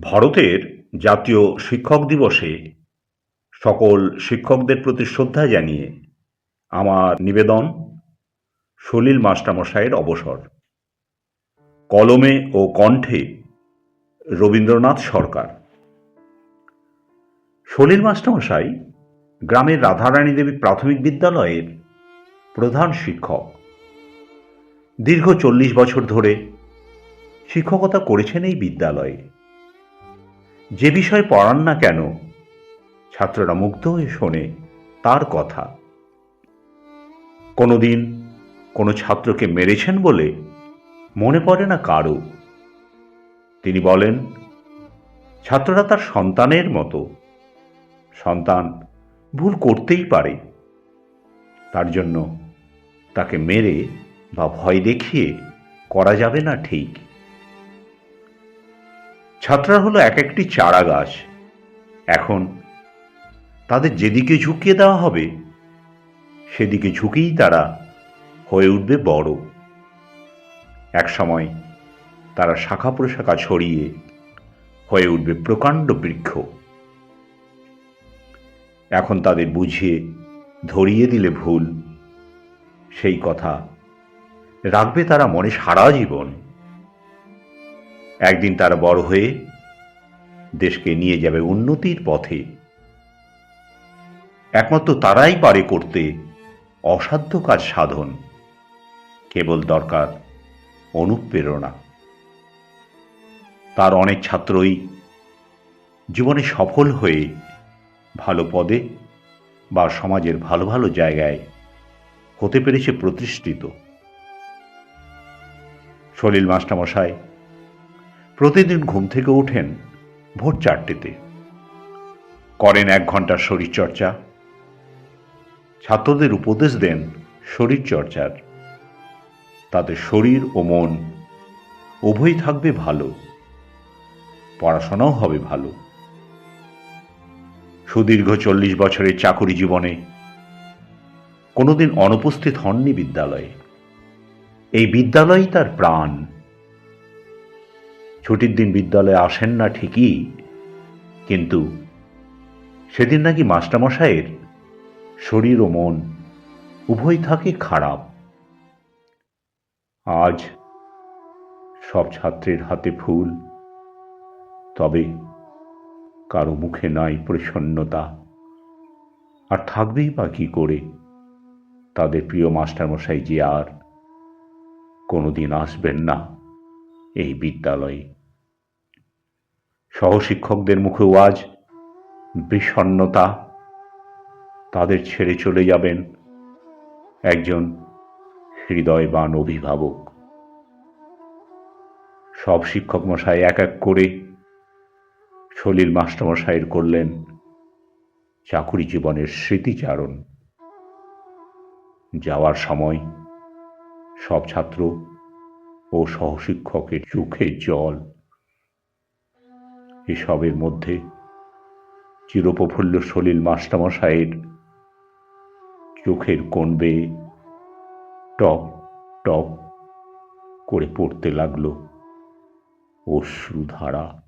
ভারতের জাতীয় শিক্ষক দিবসে সকল শিক্ষকদের প্রতি শ্রদ্ধা জানিয়ে আমার নিবেদন সলিল মাস্টারমশাইয়ের অবসর। কলমে ও কণ্ঠে রবীন্দ্রনাথ সরকার। সলিল মাস্টারমশাই গ্রামের রাধারানী দেবী প্রাথমিক বিদ্যালয়ের প্রধান শিক্ষক। দীর্ঘ চল্লিশ বছর ধরে শিক্ষকতা করেছেন এই বিদ্যালয়ে। যে বিষয় পড়ান না কেন? ছাত্ররা মুগ্ধ হয়ে শোনে তার কথা। কোনোদিন কোনো ছাত্রকে মেরেছেন বলে মনে পড়ে না কারও তিনি বলেন, ছাত্ররা তার সন্তানের মতো। সন্তান ভুল করতেই পারে। তার জন্য তাকে মেরে বা ভয় দেখিয়ে করা যাবে না ঠিক। ছাত্ররা হলো এক একটি চারা গাছ। এখন তাদের যেদিকে ঝুঁকিয়ে দেওয়া হবে, সেদিকে ঝুঁকেই তারা হয়ে উঠবে বড়। এক সময় তারা শাখা প্রশাখা ছড়িয়ে হয়ে উঠবে প্রকাণ্ড বৃক্ষ। এখন তাদের বুঝিয়ে ধরিয়ে দিলে ভুল। সেই কথা রাখবে তারা মনে সারা জীবন। একদিন তারা বড় হয়ে দেশকে নিয়ে যাবে উন্নতির পথে। একমাত্র তারাই পারে করতে অসাধ্য কাজ সাধন, কেবল দরকার অনুপ্রেরণা। তার অনেক ছাত্রই জীবনে সফল হয়ে ভালো পদে বা সমাজের ভালো ভালো জায়গায় হতে পেরেছে প্রতিষ্ঠিত। সলিল মাস্টারমশাই প্রতিদিন ঘুম থেকে ওঠেন ভোর চারটেতে। করেন এক ঘণ্টার শরীরচর্চা। ছাত্রদের উপদেশ দেন শরীরচর্চার। তাতে শরীর ও মন উভয়ই থাকবে ভালো। পড়াশোনাও হবে ভালো। সুদীর্ঘ চল্লিশ বছরের চাকুরি জীবনে কোনোদিন অনুপস্থিত হননি বিদ্যালয়ে। এই বিদ্যালয়ই তার প্রাণ। ছুটির দিন বিদ্যালয়ে আসেন না ঠিকই, কিন্তু সেদিন নাকি মাস্টারমশাইয়ের শরীর ও মন উভয় থাকে খারাপ। আজ সব ছাত্রের হাতে ফুল, তবে কারও মুখে নাই প্রসন্নতা। আর থাকবেই বা কি করে? তাদের প্রিয় মাস্টারমশাই যে আর কোনোদিন আসবেন না এই বিদ্যালয়ে। সহশিক্ষকদের মুখেও আজ বিষণ্নতা তাদের ছেড়ে চলে যাবেন একজন হৃদয়বান অভিভাবক। সব শিক্ষক মশাই এক এক করে সলিল মাস্টারমশাইয়ের করলেন চাকুরি জীবনের স্মৃতিচারণ। যাওয়ার সময় সব ছাত্র ও সহশিক্ষকের চোখে জল। এসবের মধ্যে চিরপ্রফুল্ল সলিল মাস্টামশাইয়ের চোখের কোণ বেয়ে টপ টপ করে পড়তে লাগল অশ্রুধারা।